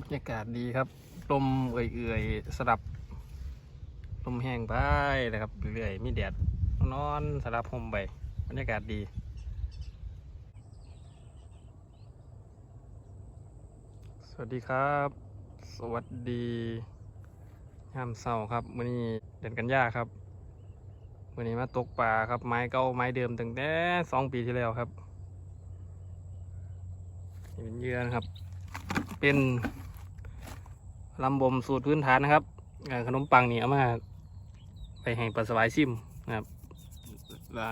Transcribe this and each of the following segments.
บรรยากาศดีครับลมเอื่อยๆสลับลมแห้งไปนะครับเรื่อยๆมีแดดนอนสลับห่มไปบรรยากาศดีสวัสดีครับ สวัสดียามเสาร์ครับมื้อนี้เดือนกันยาครับมื้อนี้มาตกปลาครับ ไม้เก่าไม้เดิมตั้งแต่สองปีที่แล้วครับนี่เป็นเยือนะครับ เป็น ลำบมสูตรพื้นฐานนะครับขนมปังนี่เอามา ไปให้ปลาสวายซิมนะครับลา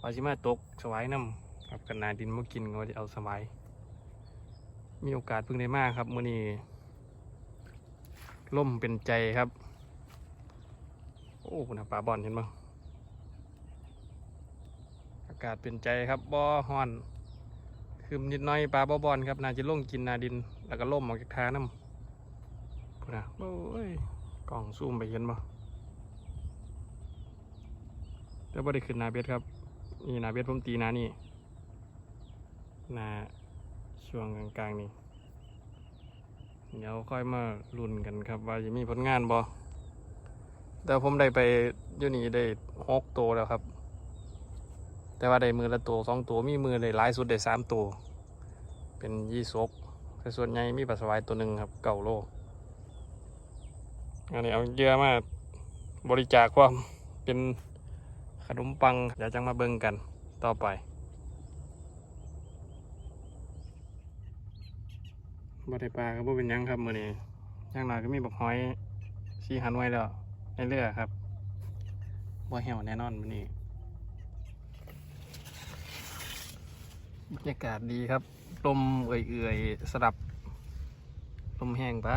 ปลาชิมาตกสวายน้ำครับกันนาดินมากินก็จะเอาสวายมีโอกาสเพิ่งได้มากครับมื่อนี้ล่มเป็นใจครับ โอ้คุณปลาบอลเห็นบ้างอากาศเป็นใจครับบ่อฮอนคืมนิดน้อยปลาบ่อบอลครับนาจะล่งกินนาดิน แล้วก็ล่มออกจากทาน้ำ นะโอ้ยกล่องซูมไปเห็นบ่แต่บ่ได้ขึ้นหนาเบ็ดครับ นี่หนาเบ็ดผมตีหนานี่หนาช่วงกลางๆนี่เดี๋ยวค่อยมาลุ้นกันครับ ว่าจะมีผลงานบ่แต่ผมได้ไปอยู่นี่ได้หกตัวแล้วครับ แต่ว่าได้มือละตัวสองตัวมีมือเลยหลายสุดได้สามตัว เป็นยี่สกแต่ส่วนใหญ่มีปลาสวายตัวหนึ่งครับเก่าโล อันนี้เอาเยอะมากบริจาคความเป็นขนมปังเดี๋ยวจังมาเบิ่งกันต่อไป บ่ได้ปลาก็บ่เป็นยังครับมื้อนี้อย่างน้อยก็มีบักหอยสีหันไว้แล้วในเรือครับบ่เหี่ยวแน่นอนมื้อนี้บรรยากาศดีครับลมเอื่อยๆสลับลมแห้งไป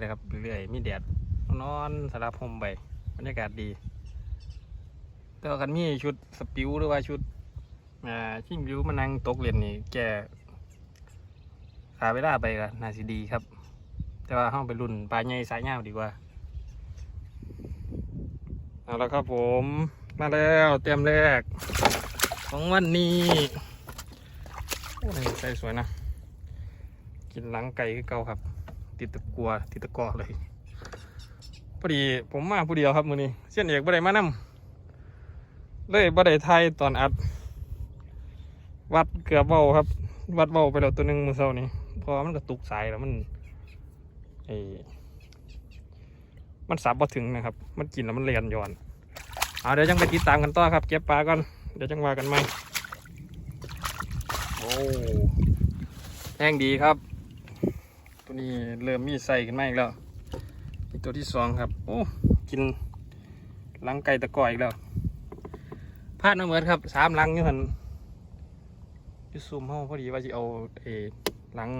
นะครับเรื่อยๆมีแดด นอนสลับห่มไปบรรยากาศดี แต่ว่ากันมีชุดสปิวหรือว่าชุดชิงบิวมานั่งตกเล่นนี่แกขาเวลาไปก็น่าสิดีครับ แต่ว่าห้องไปรุ่นปลาใหญ่สายยาวดีกว่าเอาละครับผมมาแล้วเตรียมแรก ของวันนี้โอ้ยใส่สวยนะ กินหลังไก่คือเก่าครับ ติดตะกัวติดตะกอเลย พอดีผมมาผู้เดียวครับมือนี้เส้นเอกบ่ได้มานำเลยบ่ได้ไทยตอนอัด วัดเกือบเบาครับ วัดเบาไปแล้วตัวหนึ่งมือเศร้านี่เพอมันกระตุกสายแล้วมันไอมันสับบ่ถึงนะครับ มันกินแล้วมันเลียนย้อนเอาเดี๋ยวจังไปติดตามกันต่อครับ เก็บปลาก่อนเดี๋ยวจังว่ากันไหมโอ้แห้งดีครับ ตัวนี้เริ่มมีใส่กันมอีกแล้ว ตัวที่สองครับ โอ้กินลังไก่ตะกอยอีกแล้วพลาดน้ำเหมือนครับสามลังอยู่หันยูซูมห้องพอดีว่าจะเอาเอลัง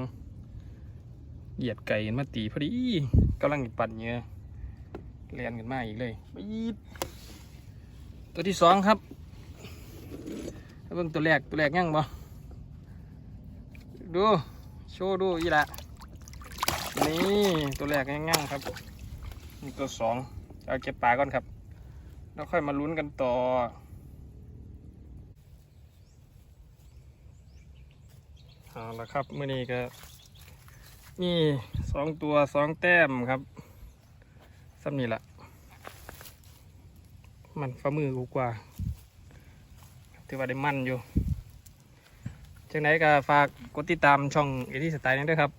เหยียดไก่มาตีพอดีกำลังปั่นเนื้อเรียนกันมาอีกเลยปี๊ดตัวที่สองครับเบิ่งตัวแรกตัวแรกยังบ่ดูโชว์ดูอีละนี่ตัวแรกยังยังครับ นี่ตัวสองเอาเก็บปลาก่อนครับ แล้วค่อยมาลุ้นกันต่อ เอาละครับเมื่อนี้ก็มีสองตัวสองแต้มครับซ้ำนี่ละมันฝ่ามือกูกว่าถือว่าได้มันอยู่จังไหนก็ฝากกดติดตามช่องเอทีสไตล์นั้ด้วยครับ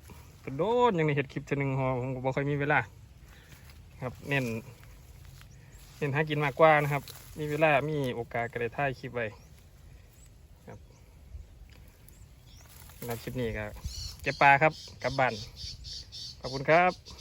โดนยังในเห็ดคลิปเทอหนึงหอผมก็บ่ค่อยมีเวลา ครับเน้นเน้นหากินมากกว่านะครับ มีเวลามีโอกาสก็ได้ถ่ายคลิปไว้สำหรับคลิปนี้ก็เก็บปลาครับกลับบ้านขอบคุณครับ